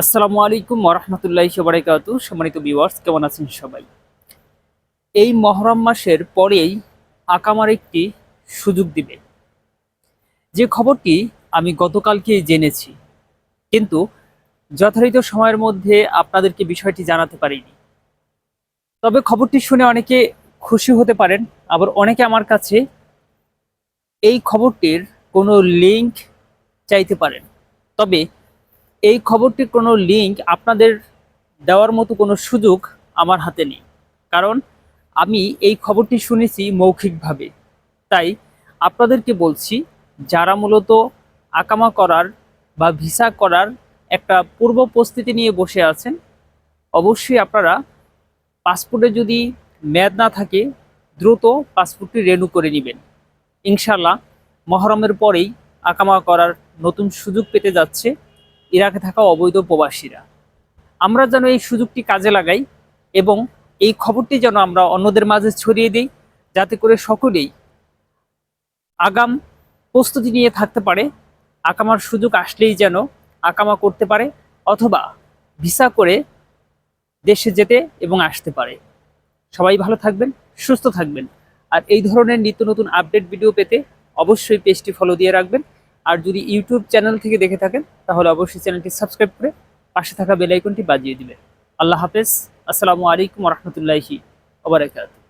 আসসালামু আলাইকুম ওরহমতুল্লাহ সবাইকাতু সম্মানিত ভিউয়ার্স কেমন আছেন সবাই? এই মহরম মাসের পরেই আকামার একটি সুযোগ দিবে। যে খবরটি আমি গতকালকেই জেনেছি, কিন্তু যথারীত সময়ের মধ্যে আপনাদেরকে বিষয়টি জানাতে পারিনি। তবে খবরটি শুনে অনেকে খুশি হতে পারেন, আবার অনেকে আমার কাছে এই খবরটির কোনো লিংক চাইতে পারেন। তবে এই খবরটির কোনো লিংক আপনাদের দেওয়ার মতো কোনো সুযোগ আমার হাতে নেই। কারণ আমি এই খবরটি শুনেছি মৌখিকভাবে। তাই আপনাদেরকে বলছি, যারা মূলত আকামা করার বা ভিসা করার একটা পূর্ব প্রস্তুতি নিয়ে বসে আছেন, অবশ্যই আপনারা পাসপোর্টে যদি মেয়াদ না থাকে, দ্রুত পাসপোর্টটি রেনু করে নেবেন। ইনশাল্লাহ মহরমের পরেই আকামা করার নতুন সুযোগ পেতে যাচ্ছে। ইরাকে থাকা অবৈধ প্রবাসীরা। আমরা যেন এই সুযোগটি কাজে লাগাই এবং এই খবরটি যেন আমরা অন্যদের মাঝে ছড়িয়ে দিই, যাতে করে সকলেই আগাম প্রস্তুতি নিয়ে থাকতে পারে, আকামার সুযোগ আসলেই যেন আকামা করতে পারে অথবা ভিসা করে দেশে যেতে এবং আসতে পারে। সবাই ভালো থাকবেন, সুস্থ থাকবেন। আর এই ধরনের নিত্য নতুন আপডেট ভিডিও পেতে অবশ্যই পেজটি ফলো দিয়ে রাখবেন। আর যদি ইউটিউব চ্যানেল থেকে দেখে থাকেন, তাহলে অবশ্যই চ্যানেলটি সাবস্ক্রাইব করে পাশে থাকা বেলাইকনটি বাজিয়ে দিবেন। আল্লাহ হাফেজ। আসসালামু আলাইকুম রহমতুল্লাহি ওবরাকাতুহ